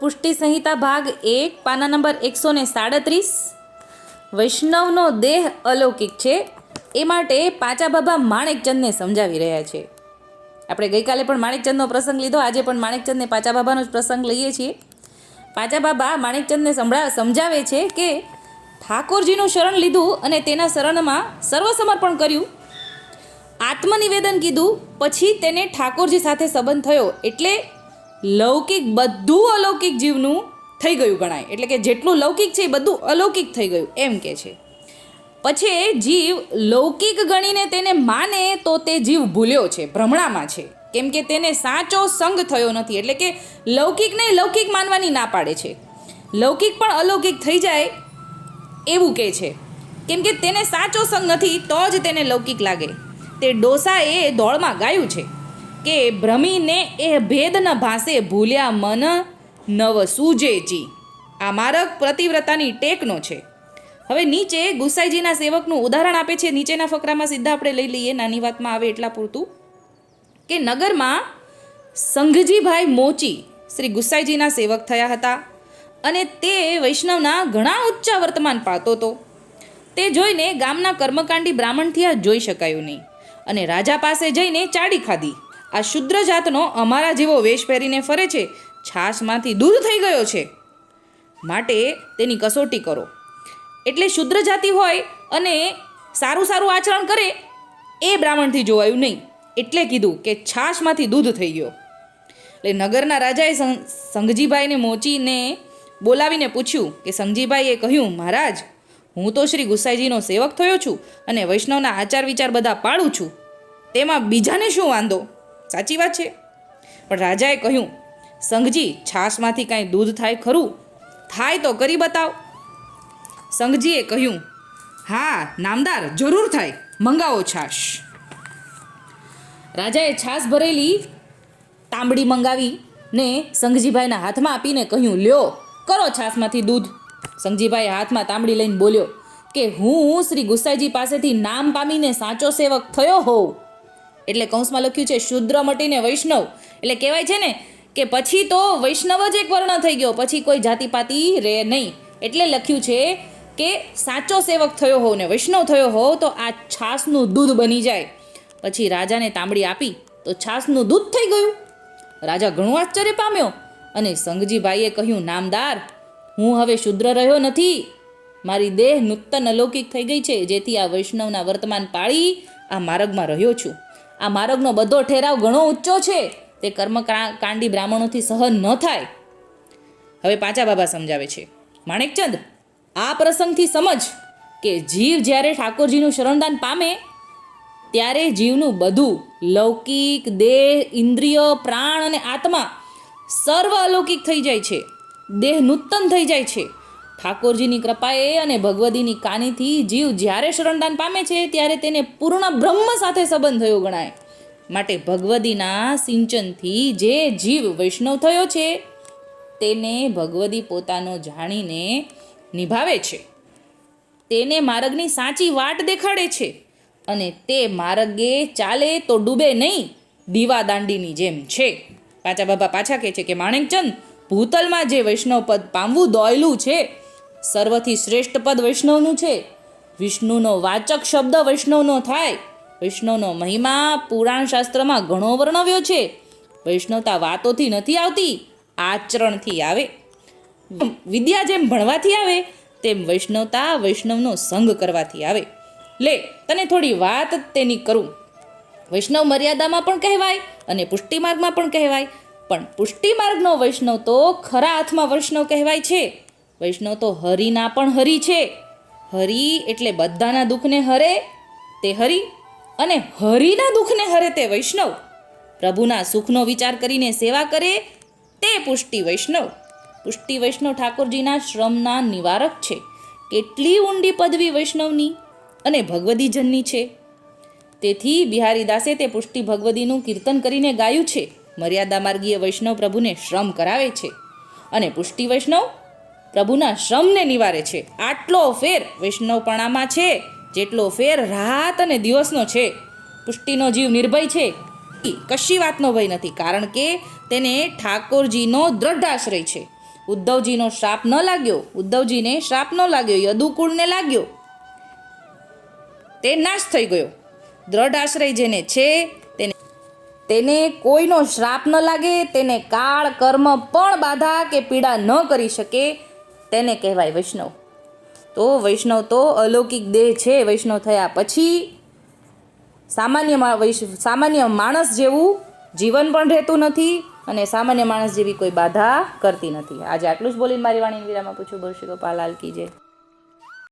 પુષ્ટિ સંહિતા ભાગ એક, પાના નંબર એકસો ને સાડત્રીસ. વૈષ્ણવનો દેહ અલૌકિક છે. એ માટે પાચા બાબા માણેકચંદને સમજાવી રહ્યા છે. આપણે ગઈકાલે પણ માણેકચંદનો પ્રસંગ લીધો. આજે પણ માણેકચંદને પાચા બાબાનો જ પ્રસંગ લઈએ છીએ. પાચા બાબા માણેકચંદને સંભળા, સમજાવે છે કે ઠાકોરજીનું શરણ લીધું અને તેના શરણમાં સર્વસમર્પણ કર્યું. આત્મનિવેદન કીધું. પછી તેને ઠાકોરજી સાથે સંબંધ થયો. એટલે લૌકિક બધું અલૌકિક જીવનું થઈ ગયું ગણાય. એટલે કે જેટલું લૌકિક છે એ બધું અલૌકિક થઈ ગયું, એમ કે છે. પછી જીવ લૌકિક ગણીને તેને માને તો તે જીવ ભૂલ્યો છે, ભ્રમણામાં છે. કેમ કે તેને સાચો સંગ થયો નથી, એટલે કે લૌકિકને લૌકિક માનવાની ના પાડે છે. લૌકિક પણ અલૌકિક થઈ જાય એવું કહે છે. કેમ કે તેને સાચો સંગ નથી, તો જ તેને લૌકિક લાગે. તે ડોસાએ દોડમાં ગાયું છે. કે ભ્રમીને એ ભેદ ન ભાસે ભૂલ્યા મન નવ સૂજેજી. આ મારક પ્રતિવ્રતાની ટેકનો છે. હવે નીચે ગુસાઈજીના સેવકનું ઉદાહરણ આપે છે. નીચેના ફકરામાં સીધા આપણે લઈ લઈએ. નાની વાતમાં આવે એટલા પૂરતું. કે નગરમાં સંઘજીભાઈ મોચી શ્રી ગુસાઈજીના સેવક થયા હતા અને તે વૈષ્ણવના ઘણા ઊંચા વર્તમાન પાતો હતો. તે જોઈને ગામના કર્મકાંડી બ્રાહ્મણથી આ જોઈ શકાયું નહીં અને રાજા પાસે જઈને ચાડી ખાધી. આ શુદ્ર જાતનો અમારા જેવો વેશ પહેરીને ફરે છે, છાશમાંથી દૂધ થઈ ગયો છે. માટે તેની કસોટી કરો. એટલે શુદ્ર જાતિ હોય અને સારું સારું આચરણ કરે, એ બ્રાહ્મણથી જોવાયું નહીં. એટલે કીધું કે છાશમાંથી દૂધ થઈ ગયો. એટલે નગરના રાજાએ સંઘજીભાઈને મોચીને બોલાવીને પૂછ્યું કે સંઘજીભાઈએ કહ્યું, મહારાજ, હું તો શ્રી ગુસાઈજીનો સેવક થયો છું અને વૈષ્ણવના આચાર વિચાર બધા પાળું છું. તેમાં બીજાને શું વાંધો? સાચી વાત છે. પણ રાજાએ કહ્યું સંઘજી છાશમાંથી કાંઈ દૂધ થાય ખરું? થાય તો કરી બતાવ. સંઘજીએ કહ્યું, હા, નામદાર, જરૂર થાય. મંગાવો છાશ. રાજાએ છાશ ભરેલી તાંબડી મંગાવી ને સંઘજીભાઈના હાથમાં આપીને કહ્યું, લ્યો, કરો છાશમાંથી દૂધ. સંઘજીભાઈ હાથમાં તાંબડી લઈને બોલ્યો, કે હું શ્રી ગુસાઈજી પાસેથી નામ પામીને સાચો સેવક થયો હોઉં. એટલે કૌંસમાં લખ્યું છે, શુદ્ર મટીને વૈષ્ણવ. એટલે કહેવાય છે ને કે પછી તો વૈષ્ણવ જ એક વર્ણ થઈ ગયો, પછી કોઈ જાતિપાતિ રહે નહીં. એટલે લખ્યું છે કે સાચો સેવક થયો હોવ ને વૈષ્ણવ થયો હોવ તો આ છાસનું દૂધ બની જાય. પછી રાજાને તાંબડી આપી તો છાસનું દૂધ થઈ ગયું. રાજા ઘણું આશ્ચર્ય પામ્યો અને સંઘજીભાઈએ કહ્યું, નામદાર, હું હવે શુદ્ર રહ્યો નથી. મારી દેહ નૂતન અલૌકિક થઈ ગઈ છે, જેથી આ વૈષ્ણવના વર્તમાન પાળી આ માર્ગમાં રહ્યો છું. આ માર્ગનો બધો ઠેરાવ ઘણો ઊંચો છે. તે કર્મ કાંડી બ્રાહ્મણોથી સહન ન થાય. હવે પાંચા બાબા સમજાવે છે. માણેકચંદ, આ પ્રસંગથી સમજ કે જીવ જ્યારે ઠાકોરજીનું શરણદાન પામે, ત્યારે જીવનું બધું લૌકિક, દેહ, ઇન્દ્રિય, પ્રાણ અને આત્મા સર્વ અલૌકિક થઈ જાય છે. દેહ નૂતન થઈ જાય છે. ઠાકોરજીની કૃપાએ અને ભગવદીની કાનીથી જીવ જ્યારે શરણદાન પામે છે, ત્યારે તેને પૂર્ણ બ્રહ્મ સાથે સંબંધ થયો ગણાય. માટે ભગવદીના સિંચનથી જે જીવ વૈષ્ણવ થયો છે, તેને ભગવદી પોતાનો જાણીને નિભાવે છે. તેને માર્ગની સાચી વાટ દેખાડે છે અને તે માર્ગે ચાલે તો ડૂબે નહીં દીવા દાંડીની જેમ છે. પાછા બાબા પાછા કહે છે કે, માણેકચંદ, ભૂતલમાં જે વૈષ્ણવ પદ પામવું દોયલું છે સર્વથી શ્રેષ્ઠ પદ વૈષ્ણવનું છે. વિષ્ણુનો વાચક શબ્દ વૈષ્ણવનો થાય. વૈષ્ણવનો મહિમા પુરાણ શાસ્ત્રમાં ઘણો વર્ણવ્યો છે. વૈષ્ણવતા વાતોથી નથી આવતી, આચરણથી આવે. વિદ્યા જેમ ભણવાથી આવે, તેમ વૈષ્ણવતા વૈષ્ણવનો સંગ કરવાથી આવે. લે, તને થોડી વાત તેની કરું. વૈષ્ણવ મર્યાદામાં પણ કહેવાય અને પુષ્ટિ માર્ગમાં પણ કહેવાય. પણ પુષ્ટિ માર્ગનો વૈષ્ણવ તો ખરા અર્થમાં વૈષ્ણવ કહેવાય છે. વૈષ્ણવ તો હરિના પણ હરિ છે. હરિ એટલે બધાના દુઃખને હરે, તે હરિ અને હરિના દુઃખને હરે તે વૈષ્ણવ. પ્રભુના સુખનો વિચાર કરીને સેવા કરે તે પુષ્ટિ વૈષ્ણવ. પુષ્ટિ વૈષ્ણવ ઠાકોરજીના શ્રમના નિવારક છે. કેટલી ઊંડી પદવી વૈષ્ણવની અને ભગવદીજનની છે. તેથી બિહારીદાસે તે પુષ્ટિ ભગવદીનું કીર્તન કરીને ગાયું છે. મર્યાદા માર્ગીય વૈષ્ણવ પ્રભુને શ્રમ કરાવે છે. અને પુષ્ટિ વૈષ્ણવ પ્રભુના શ્રમને નિવારે છે. આટલો ફેર વૈષ્ણવપણામાં છે, જેટલો ફેર રાત અને દિવસનો છે. પુષ્ટિનો જીવ નિર્ભય છે. કશી વાતનો ભય નથી, કારણ કે તેને ઠાકોરજીનો દ્રઢ આશ્રય છે. ઉદ્ધવજીનો શ્રાપ ન લાગ્યો, ઉદ્ધવજીને શ્રાપ ન લાગ્યો, યદુકુળને લાગ્યો. તે નાશ થઈ ગયો. દ્રઢ આશ્રય જેને છે, તેને તેને કોઈનો શ્રાપ ન લાગે, તેને કાળ કર્મ પણ બાધા કે પીડા ન કરી શકે તેને કહેવાય વૈષ્ણવ. તો વૈષ્ણવ તો અલૌકિક દેહ છે, વૈષ્ણવ થયા પછી સામાન્ય સામાન્ય માણસ જેવું જીવન પણ રહેતું નથી અને સામાન્ય માણસ જેવી કોઈ બાધા કરતી નથી. આજે આટલું જ બોલીને મારી વાણીને વિરામ આપું છું. બહુ ગોપાલ લાલ કી જય.